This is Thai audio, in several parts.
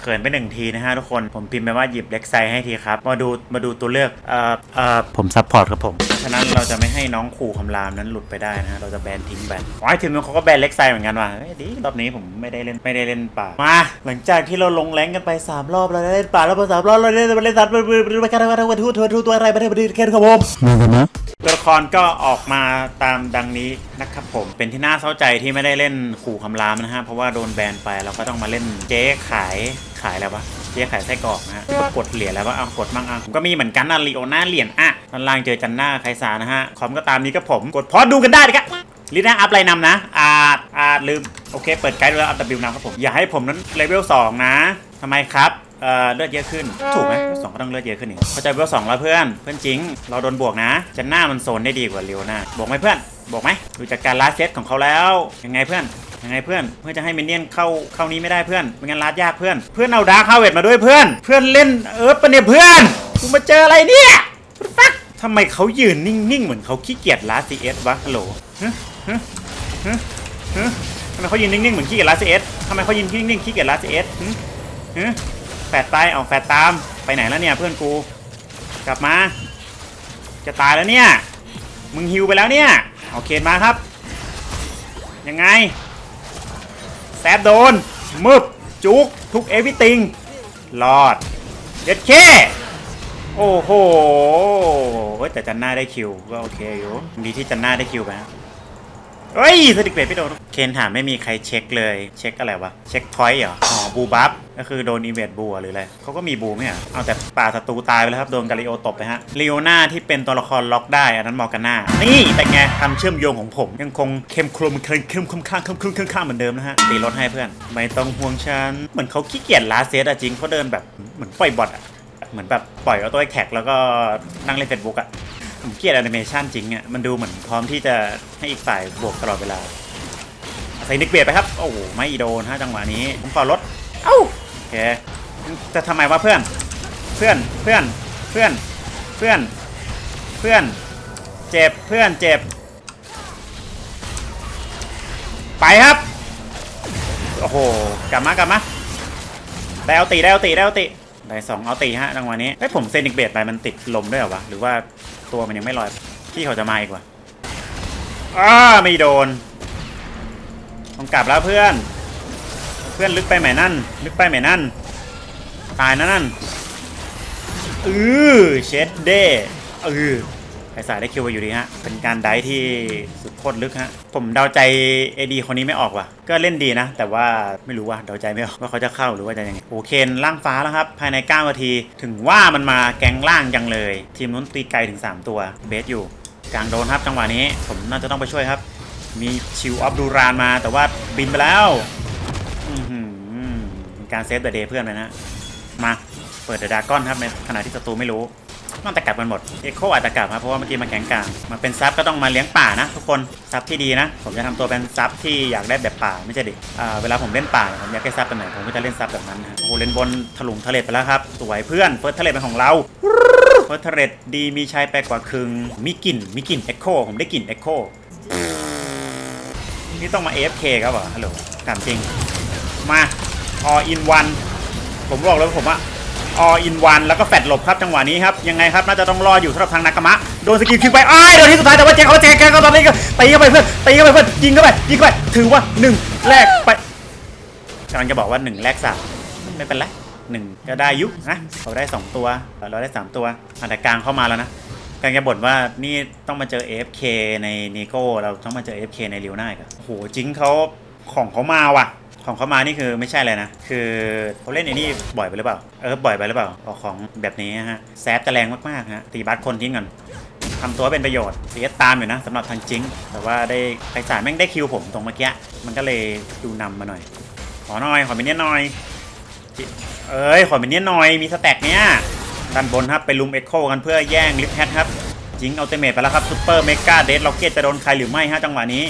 เขินไปหนึ่งทีนะฮะทุกคนผมพิมพ์ไปว่าหยิบเล็กไซให้ทีครับ มาดูมาดูตัวเลือกเอ่อเอ่อผมซัพพอร์ตครับผมฉะนั้นเราจะไม่ให้น้องขู่คำรามนั้นหลุดไปได้นะฮะเราจะแบนทิ้งแบนว้ายทีมนู้นเขาก็แบนเล็กไซเหมือนกันว่ะเฮ้ยดีรอบนี้ผมไม่ได้เล่นไม่ได้เล่นป่ามาหลังจากที่เราลงแรงกันไปสามรอบเราได้เล่นป่าแล้วพอสามรอบเราได้เล่นสัตว์ไปไปกันไปกันไปทั่วทั่วทั่วตัวอะไรไปไปแค่ครับผมตัวละครก็ออกมาตามดังนี้นะครับ ผมเป็นที่น่าเศร้าใจที่ไม่ได้เล่นขู่คำรามนะฮะ เพราะว่าโดนแบนไปเราก็ต้องมาเล่นเจ๊ขายขายอะไรวะเจ๊ขายไส้กรอกนะฮะก็กดเหรียญแล้วว่าเอากดมั่งอะผมก็มีเหมือนกันนะลีโอน่าเหรียญอะตอนล่างเจอจันน่าไคสานะฮะคอมก็ตามนี้ก็ผมกดพอดูกันได้ดิครับลีน่าอัพอะไรนำนะอาดอาดลืมโอเค เปิดไกด์แล้วอัพดับบิวนำครับผมอย่าให้ผมนั้นเลเวล2นะทำไมครับ เอ่อเลือดเยอะขึ้น ถูกไหมสองก็ต้องเลือดเยอะขึ้นอีกเข้าใจเวลสองแล้วเพื่อน เพื่อนจริง เราโดนบวกนะจันหน้ามันโซนได้ดีกว่าเร็วหน้าบวกไหมเพื่อนบวกไหมดูจากการลาดเซตของเขาแล้ว ยังไงเพื่อนยังไงเพื่อนเพื่อนจะให้มินเนี่ยนเข้าเข้านี้ไม่ได้เพื่อนไม่งั้นลาดยากเพื่อน เพื่อนเอาดาร์คฮาเวดมาด้วยเพื่อน เพื่อนเล่นเอิร์ธปะเนี่ยเพื่อนกูมาเจออะไรเนี่ยฟักทำไมเขายืนนิ่งๆเหมือนเขาขี้เกียจลาซีเอสวะฮัลโหลฮะฮะฮะฮะทำไมเขายืนนิ่งๆเหมือนขี้เกียจลาซีเอสทำไมเขายืนนิ่งๆขี้เกียจลาซีเอสฮะ แฟดตายเอาแฟดตามไปไหนแล้วเนี่ยเพื่อนกูกลับมา จะตายแล้วเนี่ย มึงฮิวไปแล้วเนี่ยเอาเคนมาครับ ยังไงแซดโดนมึบจุกทุกเอวิติงรอดเย็ดเคโอ้โหเฮ้แต่จันหน้าได้คิวก็โอเคอยู่ดีที่จันหน้าได้คิวไปฮะ เฮ้ยสติกเบรดไม่โดนเคนถามไม่มีใครเช็คเลย เช็คอะไรวะ เช็คพอยเหรอ อ๋อ บูบัฟก็คือโดนอีเวดบูหรืออะไรเขาก็มีบูไหมอะเอาแต่ป่าศัตรูตายไปแล้วครับ โดนกาลิโอตบไปฮะลีโอนาที่เป็นตัวละครล็อกได้ อันนั้นมอร์กาน่า นี่แต่ไงทำเชื่อมโยงของผม ยังคงเข้มโครมเข้มเข้มข้มข้างเข้มครึ่งข้างเหมือนเดิมนะฮะตีรถให้เพื่อน ไม่ต้องห่วงฉัน เหมือนเขาขี้เกียจลาเซตอะจริงเขาเดินแบบเหมือนปล่อยบอทอะเหมือนแบบปล่อยเอาตัวแท็กแล้วก็นั่งเล่นเฟซบุ๊กอะ ผมเกลียดแอนิเมชันจริงอะ มันดูเหมือนพร้อมที่จะให้อีกฝ่ายบวกตลอดเวลา ใส่นิกเบียดไปครับ โอ้โห ไม่โดนฮะจังหวะนี้ ผมขอรถ เอ้าโอเค จะทำไมวะเพื่อน เพื่อน เพื่อน เพื่อน เพื่อน เพื่อน เจ็บ เพื่อน เจ็บ ไปครับ โอ้โห กลับมากลับมา ได้เอาตีได้เอาตีได้เอาตีได้สองเอาตีฮะจังหวะนี้เฮ้ยผมเซนิกเบดไปมันติดลมด้วยเหรอวะ หรือว่า ตัวมันยังไม่ลอยพี่เขาจะมาอีกวะอ้าไม่โดนต้องกลับแล้วเพื่อน เพื่อนลึกไปไหมนั่น ลึกไปไหมนั่น ตายนะนั่นอือเชดเด้อือ ไอสายได้คิวไปอยู่ดีฮะ เป็นการไดฟ์ที่สุดโคตรลึกฮะ ผมเดาใจเอดีคนนี้ไม่ออกว่ะ ก็เล่นดีนะ แต่ว่าไม่รู้ว่าเดาใจไม่ออกว่าเขาจะเข้าหรือว่าจะยังไง โอเคนล่างฟ้าแล้วครับ ภายใน 9 นาที ถึงว่ามันมาแกงล่างจังเลย ทีมนู้นตีไกลถึง 3 ตัว เบสอยู่ กลางโดนครับจังหวะนี้ ผมน่าจะต้องไปช่วยครับ มีชิวออฟดูรานมา แต่ว่าบินไปแล้วอื้อหือเป็นการเซฟเดอะเดย์เพื่อนไปนะ มา เปิดเดอะดากอนครับในขณะที่ศัตรูไม่รู้ มันแต่กลับกันหมดเอ็กโคอาจจะกลับครับเพราะว่าเมื่อกี้มาแข็งกลางมาเป็นซับก็ต้องมาเลี้ยงป่านะ ทุกคนซับที่ดีนะ ผมจะทำตัวเป็นซับที่อยากได้แบบป่าไม่ใช่ดิเวลาผมเล่นป่าผมอยากได้ซับแบบไหนผมก็จะเล่นซับแบบนั้นนะโอ้เล่นบนถลุงทะเลไปแล้วครับสวยเพื่อนเฟิร์สทะเลเป็นของเราเฟิร์สทะเลดีมีชัยไปลกกว่าครึ่งมีกลิ่นมีกลิ่นเอ็กโคผมได้กลิ่นเอ็กโคนี่ต้องมา AFK ครับเหรอฮัลโหลถามจริงมา all in one ผมบอกเลยว่าผมอะ all in one แล้วก็แฟดหลบครับจังหวะนี้ครับยังไงครับน่าจะต้องรออยู่สำหรับทางนากามะโดนสกิลคิกไปอ้ายโดนที่สุดท้ายแต่ว่าเจ๊เขาแจกแกก็ตอนนี้ก็ตีเข้าไปเพื่อนตีเข้าไปเพื่อนยิงเข้าไปยิงเข้าไปถือว่าหนึ่งแลกไปกำลังจะบอกว่าหนึ่งแลกสามไม่เป็นไรหนึ่งก็ได้ยุนะเราได้สองตัวเราได้สามตัวอันแต่กลางเข้ามาแล้วนะกำลังจะบ่นว่านี่ต้องมาเจอ AFK ในนิโก้เราต้องมาเจอ AFK ในเลียวน่าอีกโอ้โหจิงเขาของเขามาว่ะ ของเขามานี่คือไม่ใช่เลยนะ คือเขาเล่นไอ้นี่บ่อยไปหรือเปล่า เออ บ่อยไปหรือเปล่าเอาของแบบนี้ฮะ แซดจะแรงมากๆฮะ ตีบัตคนทิ้งก่อนทำตัวเป็นประโยชน์เสียตามอยู่นะสำหรับทางจิง แต่ว่าได้ไพศาลแม่งได้คิวผมตรงเมื่อกี้ มันก็เลยดูนำมาหน่อย ขอหน่อย ขอมินเนี่ยหน่อย เอ้ย ขอมินเนี่ยหน่อย มีสแต็กเนี้ยด้านบนครับ ไปลุมเอ็กโคกันเพื่อแย่งลิฟแฮทครับ จิงเอาเตเมทไปแล้วครับซูเปอร์เมกาเดสล็อกเก็ตจะโดนใครหรือไม่ฮะจังหวะนี้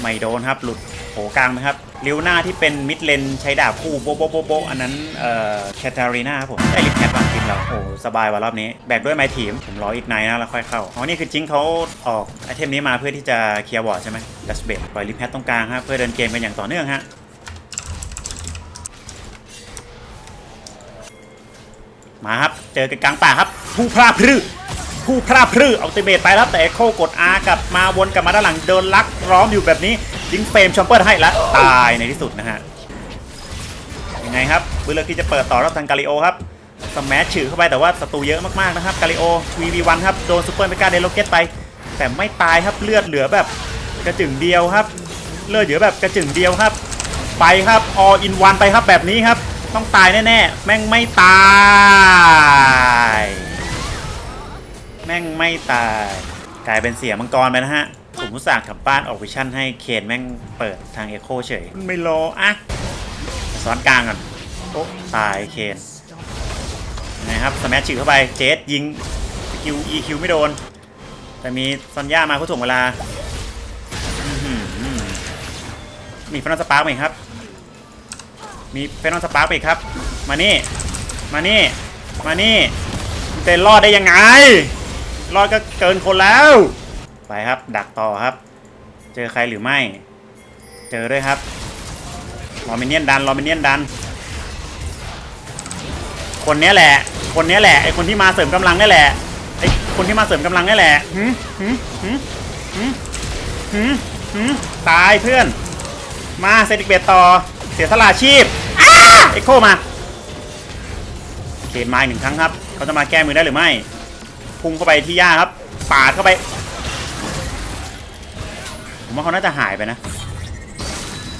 ไม่โดนครับ หลุดโผกลางนะครับ ลิวหน้าที่เป็นมิดเลนใช้ดาบคู่โบะโบะโบะโบะอันนั้นเอ่อแคทารีนาครับผมได้ลิฟแคทวางทีมเราโอ้สบายว่ะรอบนี้ แบกด้วยไม้ทีมผมรออีกไนนะแล้วค่อยเข้าอ๋อนี่คือจิงเขาออกไอเทมนี้มาเพื่อที่จะเคลียร์บอร์ดใช่ไหมดัชเบดปล่อยลิฟแคทตรงกลางฮะเพื่อเดินเกมกันอย่างต่อเนื่องฮะมาครับ เจอกันกลางป่าครับ ผู้พลาดพรือผู้พลาดพรือเอาติเมตไปแล้วแต่เอ็โคกด R กลับมาวนกลับมาด้านหลังเดินลักร้อมอยู่แบบนี้ ยิงเฟรมชอมเปอร์ให้และตายในที่สุดนะฮะยังไงครับเลือกที่จะเปิดต่อรับทางกาลิโอครับสแมชฉือเข้าไปแต่ว่าศัตรูเยอะมากๆนะครับกาลิโอ VV1 ครับโดนซูเปอร์เมกาเดโลเกตไป แต่ไม่ตายครับเลือดเหลือแบบกระจึงเดียวครับ เลือดเหลือแบบกระจึงเดียวครับ ไปครับ all in one ไปครับแบบนี้ครับ ต้องตายแน่ๆแม่งไม่ตาย แม่งไม่ตาย กลายเป็นเสียมังกรไปนะฮะ อุตส่าห์กลับบ้านออกวิชั่นให้เคนแม่งเปิดทางเอโคเฉยไม่รออะซ้อนกลางก่อนโอ้ตายเคนนะครับสแมชฉือเข้าไปเจสยิงคิว EQ ไม่โดน แต่มีซอนย่ามาผู้ถ่วงเวลาอื้อหือมีเฟนนอนสปาร์กไหมครับ มีเฟนนอนสปาร์กไปครับ มานี่ มานี่ มานี่เต้นรอดได้ยังไง รอดก็เกินคนแล้วไป ครับ ดักต่อครับ เจอใครหรือไม่ เจอด้วยครับรอมิเนียนดันรอมิเนียนดัน คนนี้แหละ คนนี้แหละไอคนที่มาเสริมกำลังนี่แหละไอคนที่มาเสริมกำลังนี่แหละหืมหืมหืมหืมหืมหืมตายเพื่อน มาเซติกเบตต่อ เสียสละชีพอ้าเอ็กโคมาเคนมาอีกหนึ่งครั้งครับ เขาจะมาแก้มือได้หรือไม่ พุ่งเข้าไปที่หญ้าครับ ปาดเข้าไป ผมว่าเขาน่าจะหายไปนะ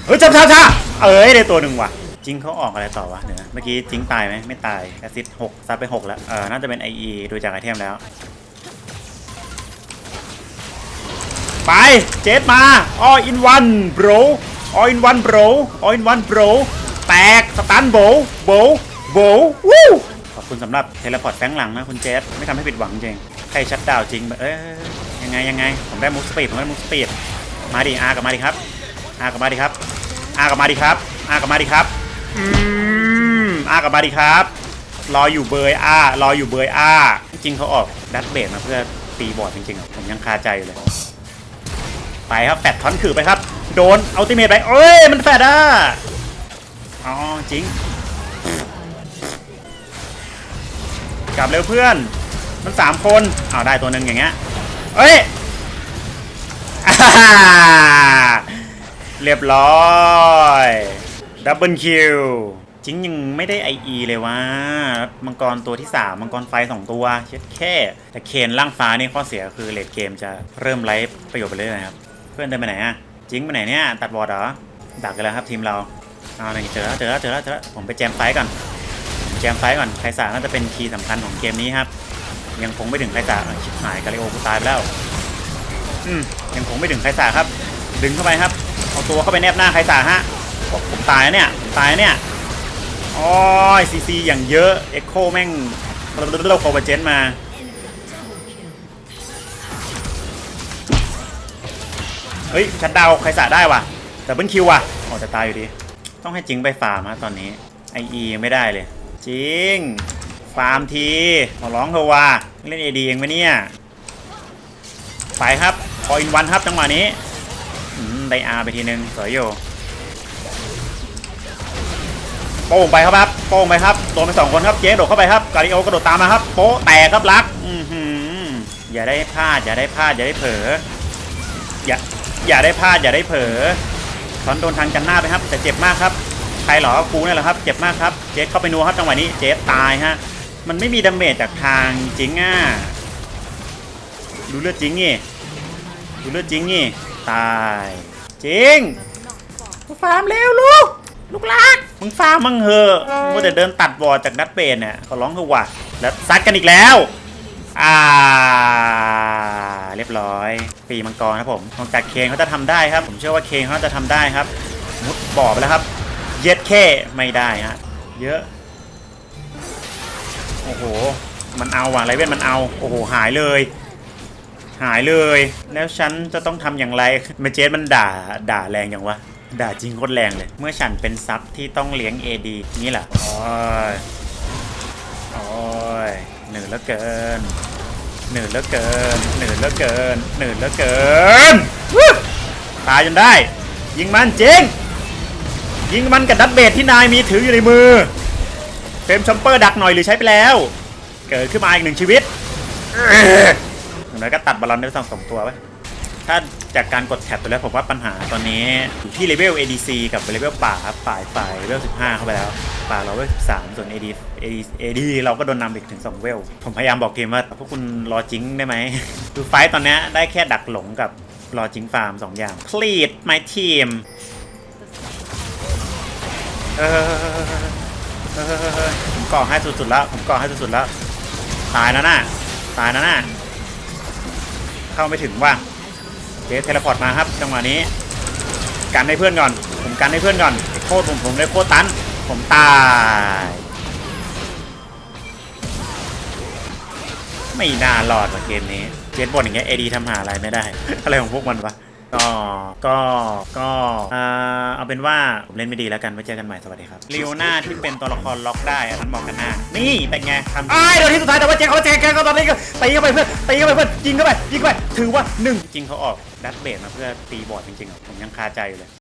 เฮ้ยจับจับจับเอ้ยได้ตัวหนึ่งว่ะจิงเขาออกอะไรต่อวะเดี๋ยวนะเมื่อกี้จิงตายไหมไม่ตายแอซิดหกซับไปหกแล้วเออน่าจะเป็น IE ดูจากไอเทมแล้ว ไปเจสมา all in one bro all in one bro all in one bro แตกสตันโบโบโบวู้ขอบคุณสำหรับเทเลพอร์ตแฟงหลังนะคุณเจสไม่ทำให้ผิดหวังจริงใครชัดดาวจริงแบบเอ้ยยังไงยังไงผมได้มูฟสปีดผมได้มูฟสปีด มาดิอากับมาดิครับอากับมาดิครับอากับมาดิครับอากับมาดิครับอืมอากับมาดิครับ รออยู่เบยอารออยู่เบยอาจริงเขาออกดัตเบดมาเพื่อตีบอร์ดจริงๆผมยังคาใจอยู่เลยไปครับแฟดทอนถือไปครับ โดนอัลติเมทไปเอ้ยมันแฟดอะอ๋อจริง กลับเร็วเพื่อน มันสามคนอ้าวได้ตัวหนึ่งอย่างเงี้ยเอ้ย เรียบร้อยดับเบิลคิวจริงยังไม่ได้ IE เลยว่ามังกรตัวที่ 3 มังกรไฟ 2 ตัว เช็ดแค่ แต่เคนล่างฟ้านี่ข้อเสียคือเลดเกมจะเริ่มไร้ประโยชน์ไปเรื่อยๆครับ เพื่อนเดินไปไหนอะจริงไปไหนเนี่ย ตัดบอร์ดเหรอ ดักกันแล้วครับทีมเราเอาหนึ่งเจอแล้วเจอแล้วเจอแล้วเจอแล้วผมไปแจมไฟก่อนแจมไฟก่อนไคสาน่าจะเป็นคีย์สำคัญของเกมนี้ครับ ยังคงไม่ถึงไคสาชิบหายกาลิโอกูตายไปแล้ว อืมยังคงไม่ถึงไคสาครับ ดึงเข้าไปครับ เอาตัวเข้าไปแนบหน้าไคสาฮะผมผมตายเนี่ยผมตายเนี่ยโอ้ยซีซีอย่างเยอะเอ็กโคแม่งเราโคเวเจนมาเฮ้ยชัดดาวไคสาได้ว่ะดับเบิ้ลคิวว่ะอ๋อจะตายอยู่ดี ต้องให้จิงไปฟาร์มฮะตอนนี้ไอเอไม่ได้เลย จริง ฟาร์มทีขอร้องเธอว่าเล่นเอดีเองไหมเนี่ย ไปครับ พออินวันครับจังหวะนี้ได้อาไปทีนึงสวยอยู่โป้งไปครับครับโป้งไปครับโดนไปสองคนครับเจ๊โดดเข้าไปครับกาลิโอกระโดดตามมาครับโป๊ะแตกครับลักอือหืออย่าได้พลาดอย่าได้พลาดอย่าได้เผลออย่าอย่าได้พลาดอย่าได้เผลอถอนโดนทางจันหน้าไปครับแต่เจ็บมากครับใครเหรอกูนี่แหละครับเจ็บมากครับเจ๊เข้าไปนัวครับจังหวะนี้เจ๊ตายฮะมันไม่มีดาเมจจากทางจริงอะดูเลือดจริงนี่ ดูเลือดจริงนี่ ตาย จริงมึงฟาร์มเร็วลูก ลูกลัก มึงฟาร์มมังเหอะมึงแต่เดินตัดบอดจากดัตเบนเนี่ยขอร้องเถอะว่ะ แล้วซัดกันอีกแล้ว อ่า เรียบร้อย ปีมังกรครับผมนอกจากเคนเขาจะทำได้ครับ ผมเชื่อว่าเคนเขาจะทำได้ครับ มุดบ่อไปแล้วครับ เย็ดแค่ไม่ได้ฮะ เยอะ โอ้โห มันเอาว่ะไรเว้นมันเอา โอ้โห หายเลย หายเลย แล้วฉันจะต้องทำอย่างไรเมเจสมันด่าด่าแรงอย่างวะ ด่าจริงโคตรแรงเลย เมื่อฉันเป็นซับที่ต้องเลี้ยง AD นี่แหละโอ้ยโอ้ยเหนื่อยเหลือเกินเหนื่อยเหลือเกินเหนื่อยเหลือเกินเหนื่อยเหลือเกินตายจนได้ ยิงมันจริงยิงมันกับดัตเบดที่นายมีถืออยู่ในมือเฟรมชอมเปอร์ดักหน่อยหรือใช้ไปแล้ว เกิดขึ้นมาอีกหนึ่งชีวิต เอออย่างน้อยก็ตัดบอลลอนได้สองสองตัวไว้ถ้าจากการกดแท็บไปแล้วผมว่าปัญหาตอนนี้อยู่ที่เลเวล ADC กับเลเวลป่าครับป่าฝ่ายเลเวล15 เข้าไปแล้ว ป่าเราเลเวล13 ส่วน AD AD AD เราก็โดนนำอีกถึง 2 เวล ผมพยายามบอกเกมว่า พวกคุณรอจิงได้ไหมคือไฟตอนนี้ได้แค่ดักหลงกับรอจิงฟาร์ม 2 อย่าง Please my team เออเออผมก่อให้สุดๆแล้ว ผมก่อให้สุดๆแล้ว ตายแล้วน่ะตายแล้วน่ะ เข้าไม่ถึงว่าเจเทเลพอร์ตมาครับจังหวะนี้กันให้เพื่อนก่อน ผมกันให้เพื่อนก่อนโคตรผมผมได้โคตรตัน ผมตาย ไม่น่ารอดว่ะเกมนี้ เจ็ดบนอย่างเงี้ยเอดีทำหาอะไรไม่ได้ อะไรของพวกมันวะ ก็ก็ก็อ่าเอาเป็นว่าผมเล่นไม่ดีแล้วกันไว้เจอกันใหม่สวัสดีครับลีโอน่าที่เป็นตัวละครล็อกได้อันนั้นมองกันหน้า นี่เป็นไงทำไอ้ายโดนที่สุดท้ายแต่ว่าเจ๊เขาเจ๊แกก็ตอนนี้ก็ตีเข้าไปเพื่อนตีเข้าไปเพื่อนยิงเข้าไปยิงเข้าไปถือว่าหนึ่งจริงเขาออกดัตเบดมาเพื่อตีบอร์ดจริงๆอะผมยังคาใจอยู่เลย